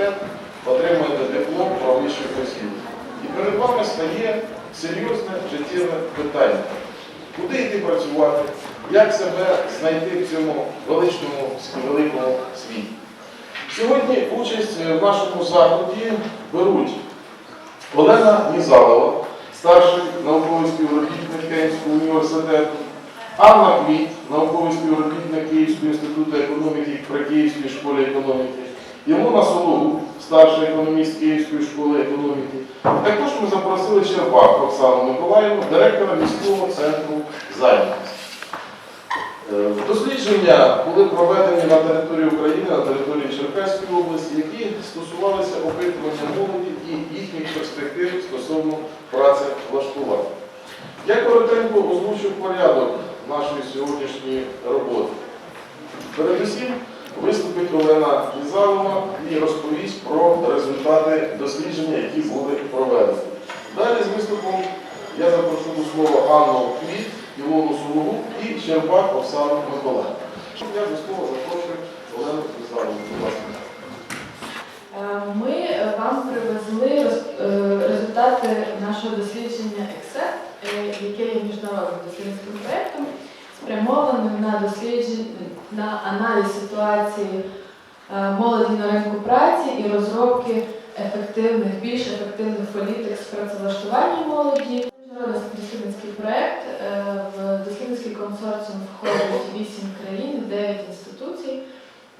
університет, отримуєте диплом про вищу освіту. І перед вами стає серйозне життєве питання. Куди йти працювати, як себе знайти в цьому величному, великому світі. Сьогодні участь в нашому заході беруть Олена Нізалова, старший науковий співробітник Київського університету, Анна Квіт, науковий співробітник Київського інституту економіки при Київській школі економіки, Ілона Сологуб, старший економіст Київської школи економіки. Також ми запросили Черпак Оксану Миколаївну, директора міського центру зайнятості. Е, Дослідження були проведені на території України, на території Черкаської області, які стосувалися опитування молоді і їхніх перспектив стосовно працевлаштування. Я коротенько озвучу порядок нашої сьогоднішньої роботи. Передусім виступить Олена Лізалова і розповість про результати дослідження, які були проведені. Далі з виступом я запрошу до слова Анну Квіт, Ілону Сологу і Щербак Оксану Миколаївну. Я до слова запрошую Олену ласка. Е, Ми е, вам привезли е, результати нашого дослідження EXET, е, яке є міжнародним дослідницьким проєктом, спрямованим на дослідження на аналіз ситуації е, молоді на ринку праці і розробки ефективних, більш ефективних політик з працевлаштування молоді. Дослідницький проєкт е, в дослідницький консорціум входить 8 країн, 9 інституцій.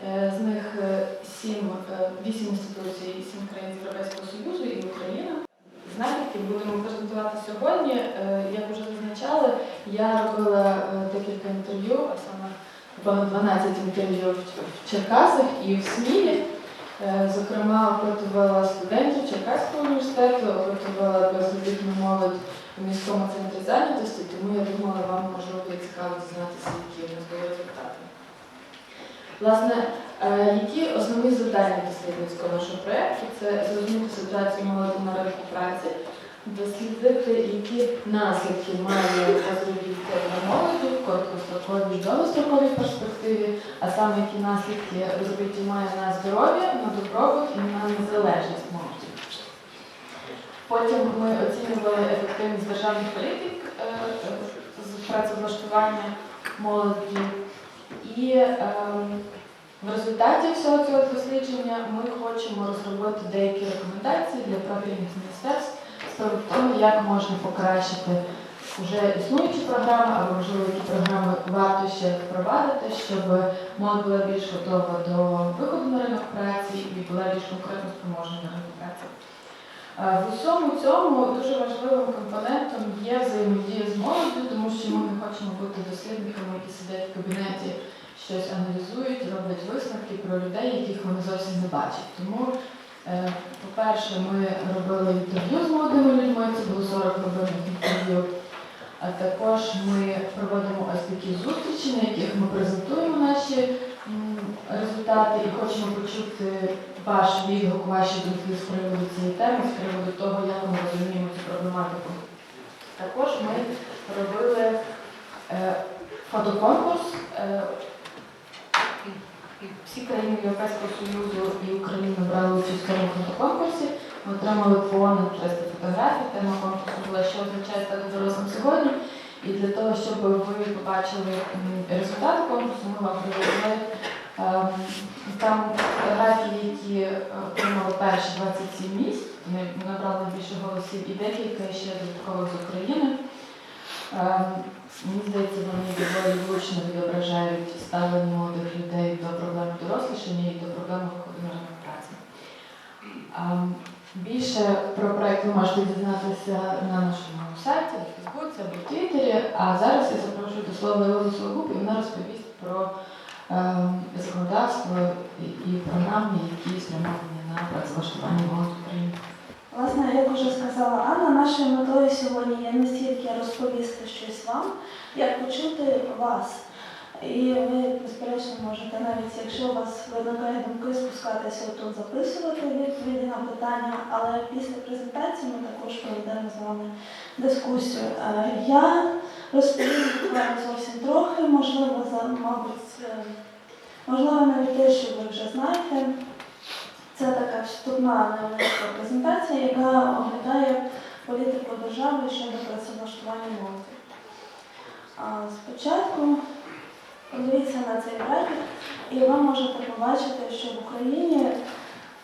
Е, З них е, сім, е, вісім інституцій, і сім країн Європейського Союзу і Україна. Знахідки будемо презентувати сьогодні. Е, Як вже зазначали, я робила е, декілька інтерв'ю, а саме ба- 12 інтерв'ю в в Черкасах і в Смілі. Е, Зокрема, опитувала студентів Черкаського університету, опитувала безробітну молодь у міському центрі зайнятості, тому я думала, вам можливо є цікаво дізнатися, які у нас були результати. Власне, е, які основні завдання дослідницького нашого проєкту це зрозуміти ситуацію молоді на ринку праці, дослідити, які наслідки має безробіття на молоді в короткостроковій і довгостроковій перспективі, а саме які наслідки безробіття має на здоров'я, на добробут і на незалежність молоді. Потім ми оцінювали ефективність державних політик е, з працевлаштування молоді. І ем, в результаті всього цього дослідження ми хочемо розробити деякі рекомендації для профільних міністерств того, як можна покращити вже існуючі програми, або можливо які програми варто ще впровадити, щоб молодь була більш готова до виходу на ринок праці і була більш конкретно спроможна на ринку праці. В усьому цьому дуже важливим компонентом є взаємодія з молоддю, тому що ми не хочемо бути дослідниками, які сидять в кабінеті, щось аналізують, роблять висновки про людей, яких вони зовсім не бачать. Тому, по-перше, ми робили інтерв'ю з молодими людьми, це було 40 глибинних інтерв'ю. А також ми проводимо ось такі зустрічі, на яких ми презентуємо наші результати і хочемо почути ваш відгук, ваші думки з приводу цієї теми, з приводу того, як ми розуміємо цю проблематику. Також ми робили е, фотоконкурс. Всі країни Європейського Союзу і Україна брали участь в цьому фотоконкурсі. Ми отримали понад 300 фотографій. Тема конкурсу була, що означає стати дорослим сьогодні. І для того, щоб ви побачили результати конкурсу, ми вам привезли ем, там фотографії, які е, отримали перші 27 місць. Вони набрали більше голосів і декілька ще додаткових з України. Ем, Мені здається, вони доволі влучно відображають ставлення молодих людей до проблеми дорослішання і до на ринок праці. Ем, Більше про проект ви можете дізнатися на нашому сайті, на Фейсбуці або Твіттері. А зараз я запрошую до слова Ілону Сологуб, і вона розповість про ем, законодавство і, і програми, які спрямовані на працевлаштування молоді в Україні. Власне, як вже сказала Анна, нашою метою сьогодні є не стільки розповісти щось вам, як почути вас. І ви, безперечно, можете навіть, якщо у вас виникає думки, спускатися отут, записувати відповіді на питання, але після презентації ми також проведемо з вами дискусію. Е, Я розповім буквально зовсім трохи, можливо, за, мабуть, е, можливо, навіть те, що ви вже знаєте. Це така вступна невеличка презентація, яка оглядає політику держави щодо працевлаштування молоді. Спочатку подивіться на цей графік, і ви можете побачити, що в Україні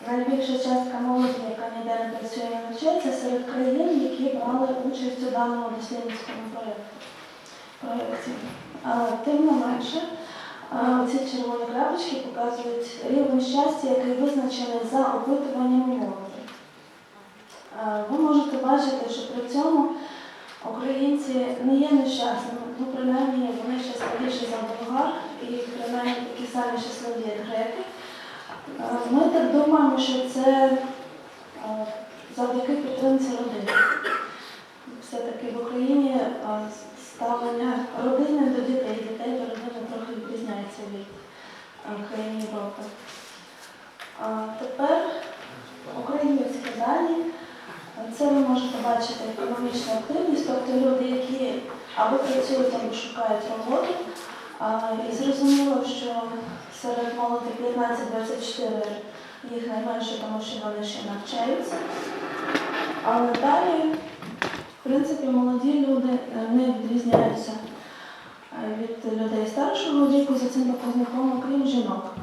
найбільша частка молоді, яка ніде не працює і навчається, серед країн, які брали участь у даному дослідницькому проєкті. Тим не менше, ці червоні крапочки показують рівень щастя, який визначений за опитуванням молоді. Ви можете бачити, що при цьому українці не є нещасними, ну принаймні вони щасливіші за болгар і принаймні такі самі щасливі, як греки. Ми так думаємо, що це завдяки підтримці родини. Все-таки в Україні ставлення родини до дітей, дітей до родини е, країн Європи. Тепер українські дані. Це ви можете бачити економічну активність, тобто люди, які або працюють, або шукають роботу. І зрозуміло, що серед молоді 15-24 їх найменше, тому що вони ще навчаються. Але далі, в принципі, молоді люди е, не відрізняються від людей старшого віку за цим показником, окрім жінок.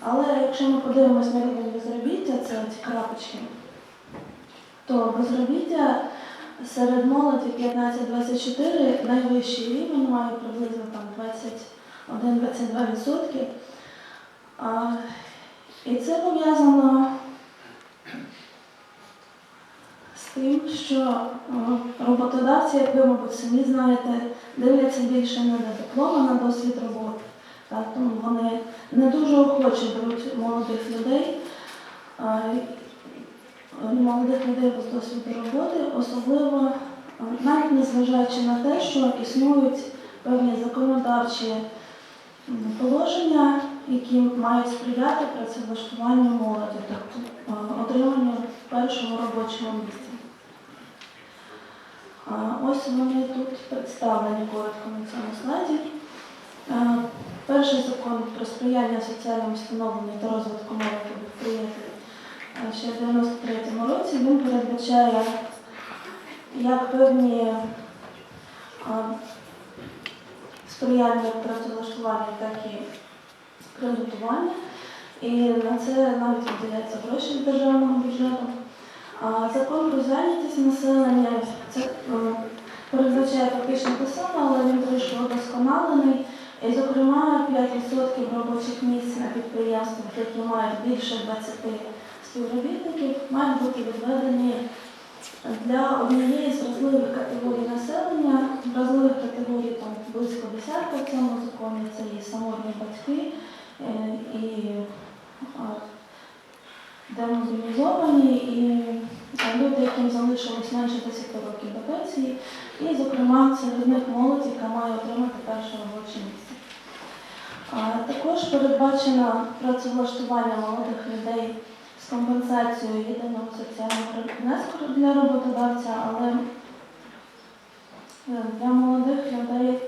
Але якщо ми подивимося на рівень безробіття, це ці крапочки, то безробіття серед молоді 15-24 найвищий рівень має приблизно там 21-22%. І це пов'язано з тим, що е, роботодавці, як ви, мабуть, самі знаєте, дивляться більше не на диплом, а на досвід роботи. Тому вони не дуже охоче беруть молодих людей, молодих людей без досвіду роботи, особливо навіть незважаючи на те, що існують певні законодавчі положення, які мають сприяти працевлаштуванню молоді, тобто отриманню першого робочого місця. Ось вони тут представлені коротко на цьому слайді. Е, Перший закон про сприяння соціальному встановленню та розвитку молоді був прийнятий е, ще в 93-му році. Він передбачає як певні е, сприяння працевлаштування, так і кредитування. І на це навіть виділяються гроші з державного бюджету. Закон про зайнятість населення передбачає фактично саме, але він трішки удосконалений. І, зокрема, 5% робочих місць на підприємствах, які мають більше 20 співробітників, мають бути відведені для однієї з вразливих категорій населення. Вразливих категорій там близько десятка в цьому законі, це і самотні батьки, е, і демобілізовані, і люди, яким залишилось менше 10 років до пенсії, і, зокрема, серед них молодь, яка має отримати перше робоче місце. Також передбачено працевлаштування молодих людей з компенсацією єдиного соціального внеску для роботодавця, але е, для молодих людей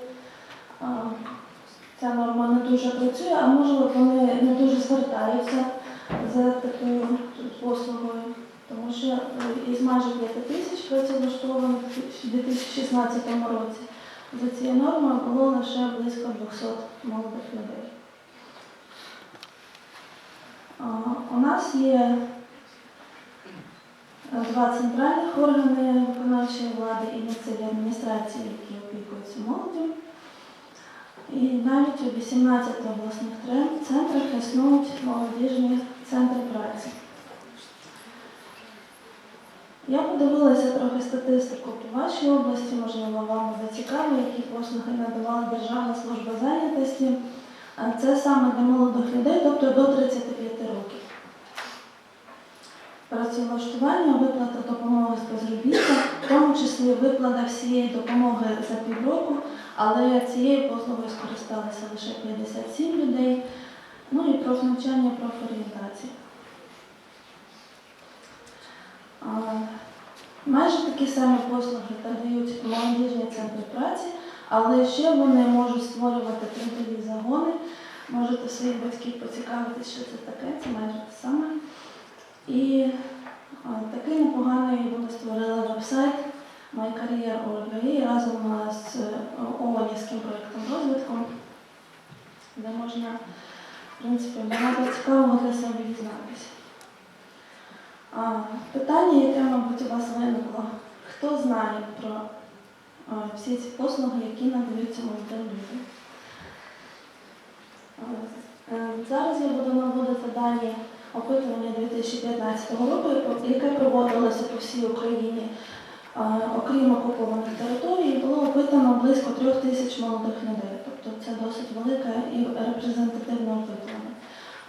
ця норма не дуже працює, а можливо вони не дуже звертаються за такою послугою, тому що е, із майже 5 тисяч працевлаштованих у 2016 році за цією нормою було лише близько 200 молодих людей. У нас є е, два центральних органи виконавчої влади і місцеві адміністрації, які опікуються молоддю. І навіть у 18 обласних центрах існують молодіжні центри праці. Я подивилася трохи статистику по вашій області, можливо, вам буде цікаво, які послуги надавала Державна служба зайнятості. Це саме для молодих людей, тобто до 35 років. Працевлаштування, виплата допомоги з безробіття, в тому числі виплата всієї допомоги за півроку, але цією послугою скористалися лише 57 людей. Ну і профнавчання, профорієнтація. Майже такі самі послуги надають молодіжні центри праці, але ще вони можуть створювати трудові загони Можете своїх батьків поцікавитися, що це таке, це майже те саме. І такий непоганий вони створили веб-сайт My разом з е, ООНівським проєктом розвитку, де можна, в принципі, багато цікавого для себе дізнатися. Питання, яке, мабуть, у вас знає про всі ці послуги, які надаються людям? Е, Зараз я буду наводити дані опитування 2015 року, яке проводилося по всій Україні. Окрім окупованих територій, було опитано близько трьох тисяч молодих людей. Тобто це досить велике і репрезентативне опитування.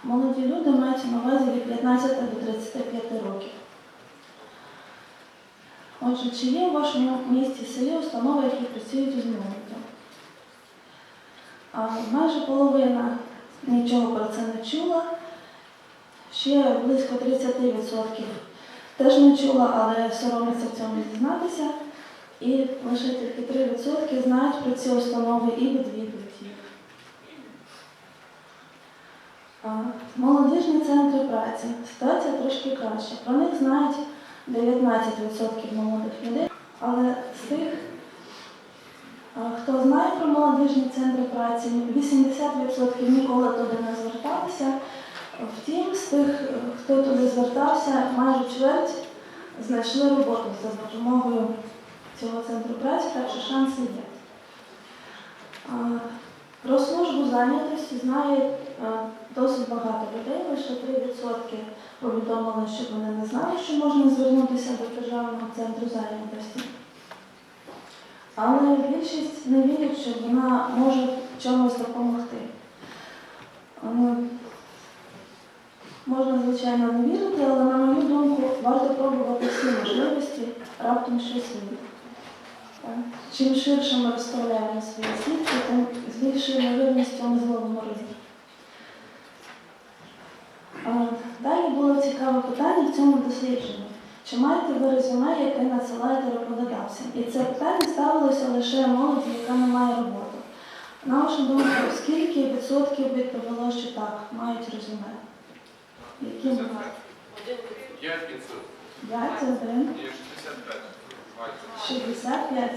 Молоді люди мають на увазі від 15 до 35 років. Отже, чи є в вашому місті селі установи, які працюють із молоддю? А, Майже половина нічого про це не чула. Ще близько 30% теж не чула, але соромляться в цьому зізнатися. І лише тільки 3% знають про ці установи і відвідують їх. Молодіжні центри праці. Ситуація трошки краща. Про них знають 19% молодих людей, але з тих, хто знає про молодіжні центри праці, 80% ніколи туди не зверталися. Втім, з тих, хто туди звертався, майже чверть знайшли роботу за допомогою цього центру праці, так що шанси є. Про службу зайнятості знає досить багато людей, лише 3% повідомили, що вони не знали, що можна звернутися до Державного центру зайнятості. Але більшість не вірять, що вона може чомусь допомогти. Е, Можна, звичайно, не вірити, але на мою думку, варто пробувати всі можливості, раптом щось вийде. Так. Чим ширше ми розставляємо свої сітки, тим з більшою ймовірністю ми зловимо ризик. А, Далі було цікаве питання в цьому дослідженні. Чи маєте ви резюме, яке надсилаєте роботодавцям? І це питання ставилося лише молоді, яка не має роботи. На вашу думку, скільки відсотків відповіло, що так, мають резюме? Які маєте? 5 500. П'ять, один, Є 65. 65.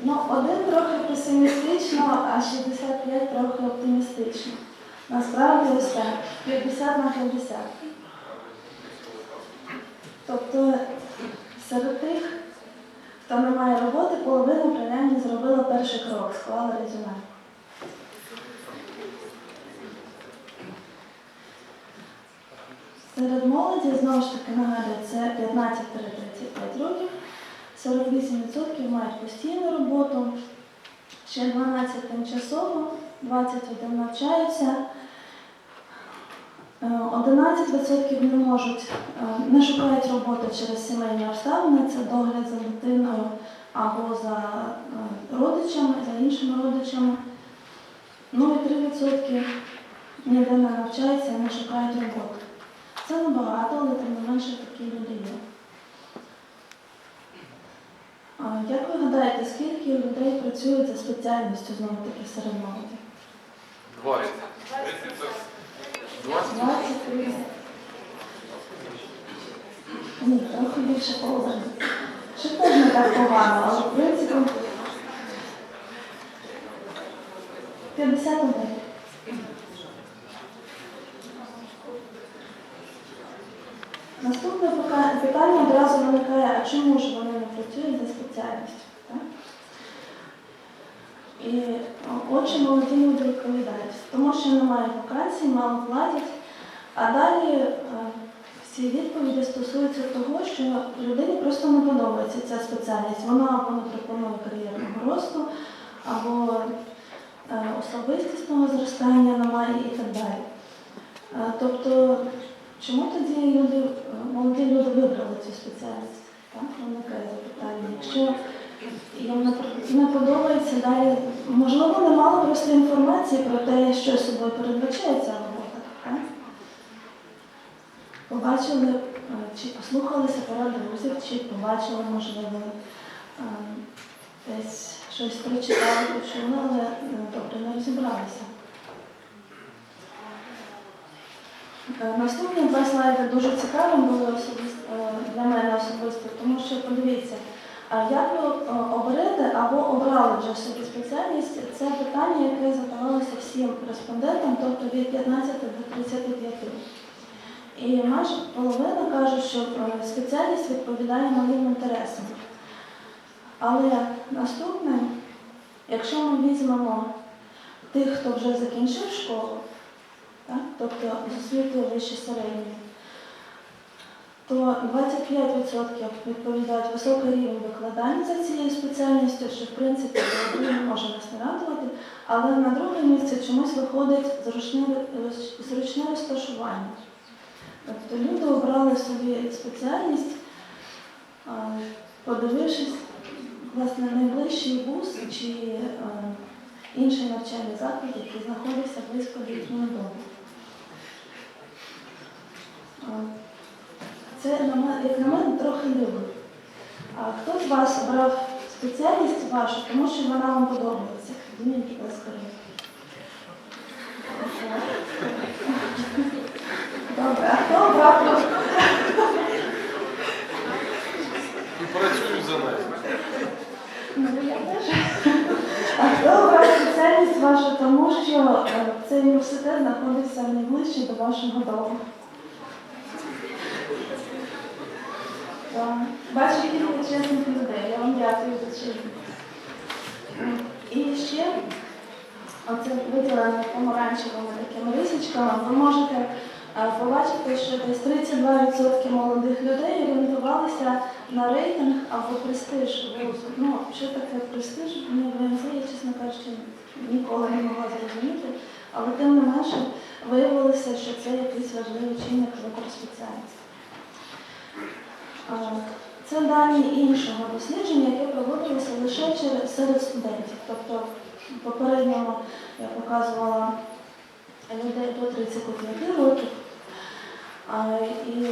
Ну, один трохи песимістично, а 65 трохи оптимістично. Насправді ось так, 50 на 50. Тобто серед тих, хто не має роботи, половина принаймні зробила перший крок, склала резюме. Серед молоді, знову ж таки, нагадую, це 15-35 років. 48% мають постійну роботу, ще 12 тимчасово, 21 навчаються. Е, 11% не можуть, е, не шукають роботи через сімейні обставини, це догляд за дитиною або за е, родичами, за іншими родичами. Ну і 3% ніде не навчаються і не шукають роботи. Це небагато, але тим не менше такі люди є. Як ви гадаєте, скільки людей працюють за спеціальністю знову таки серед молоді? 20. 20. 23. Ні, трохи більше половини. Так погано, але в принципі 51. Наступне питання одразу виникає, а чому ж вони не працюють за спеціальністю? І о, отже, молоді люди відповідають, тому що немає вакансій, мало платять. А далі е, всі відповіді стосуються того, що людині просто не подобається ця спеціальність. Вона або не пропонує кар'єрного росту, або е, особистісного зростання немає і так далі. Е, Тобто, чому тоді люди, е, молоді люди вибрали цю спеціальність? Так, виникає запитання. Якщо їм не- подобається далі, можливо, не мало просто інформації про те, що собою передбачає ця робота. Побачили, е, чи послухалися порад друзів, чи побачили, можливо, е, десь щось прочитали, почули, але е, добре не розібралися. Наступні два слайди дуже цікавим були особисто для мене особисто, тому що подивіться, а як ви е, оберете або обрали вже собі спеціальність, це питання, яке задавалося всім респондентам, тобто від 15 до 35. І майже половина каже, що е, спеціальність відповідає моїм інтересам. Але наступне, якщо ми візьмемо тих, хто вже закінчив школу, так, тобто з освітою вище середньої, то 25% відповідають високий рівень викладання за цією спеціальністю, що в принципі не може нас не радувати, але на друге місце чомусь виходить зручне, роз- зручне розташування. Тобто люди обрали собі спеціальність, подивившись власне найближчий вуз чи інший навчальний заклад, який знаходився близько їхнього дому. А, Це, на мене- як на мене, трохи дивно. А хто з вас обрав спеціальність вашу, тому що вона вам подобається? Підніміть, будь ласка. Добре, а хто обрав? І працюють за нею. Ну, я теж. А хто обрав спеціальність вашу, тому що е, цей університет знаходиться найближче до вашого дому? Так. Бачу кілька чесних людей. Я вам дякую за чесність. І ще оце виділено помаранчевими такими рисочками. Ви можете е, побачити, що десь 32% молодих людей орієнтувалися на рейтинг або престиж. Ну, що таке престиж? Мені в я, чесно кажучи, ніколи не могла зрозуміти, але тим не менше виявилося, що це якийсь важливий чинник вибору спеціальності. Це дані іншого дослідження, яке проводилося лише через- серед студентів. Тобто попередньо я показувала людей до 35 років, і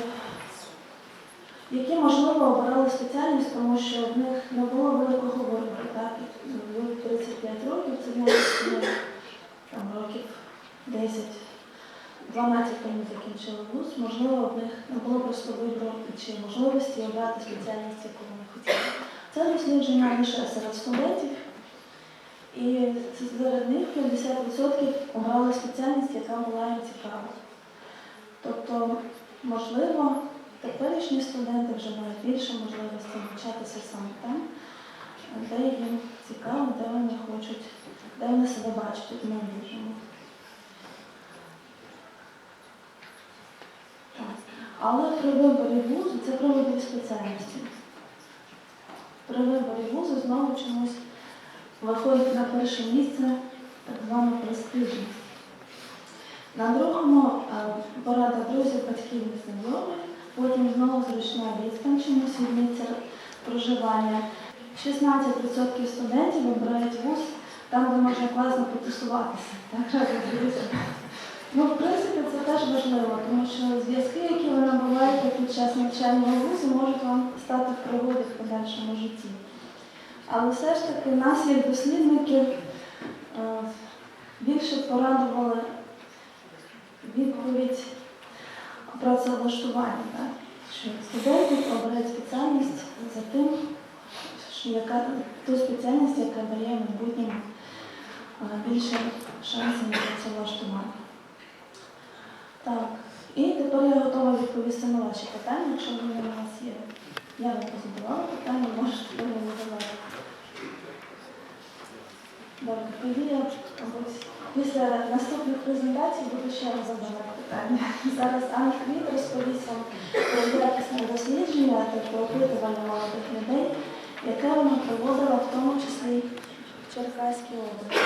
які, можливо, обирали спеціальність, тому що в них не було великого вибору. Так? І 35 років це навіть ну, там, років 10. 12 вони закінчили вуз, можливо, в них не було просто вибору чи можливості обрати спеціальність, яку вони хотіли. Це дослідження лише серед студентів, і серед них 50% обрали спеціальність, яка була їм цікава. Тобто, можливо, теперішні студенти вже мають більше можливості навчатися саме там, де їм цікаво, де вони хочуть, де вони себе бачать в майбутньому. Так. Але при виборі вузу це при виборі спеціальності. При виборі вузу знову чомусь виходить на перше місце так звана престижність. На другому е, порада друзів, батьків і знайомих, потім знову зручна відстань, чомусь від місця проживання. 16% студентів обирають вуз там, де можна класно потусуватися. Так. Ну, в принципі, це теж важливо, тому що зв'язки, які ви набуваєте під час навчання у вузі, можуть вам стати в пригоді в подальшому житті. Але все ж таки нас, як дослідників, е, більше порадували відповідь працевлаштування, так? що студенти обирають спеціальність за тим, що яка, ту спеціальність, яка дає майбутньому е, більше шансів на працевлаштування. Так, і тепер я готова відповісти на ваші питання, якщо вони у вас є. Я вам позадавала питання, можете мені задавати. Добре, тоді я після наступних презентацій буду ще раз задавати питання. Зараз Анна Квіт розповість вам про якісне дослідження та про опитування молодих людей, яке вона проводила в тому числі в Черкаській області.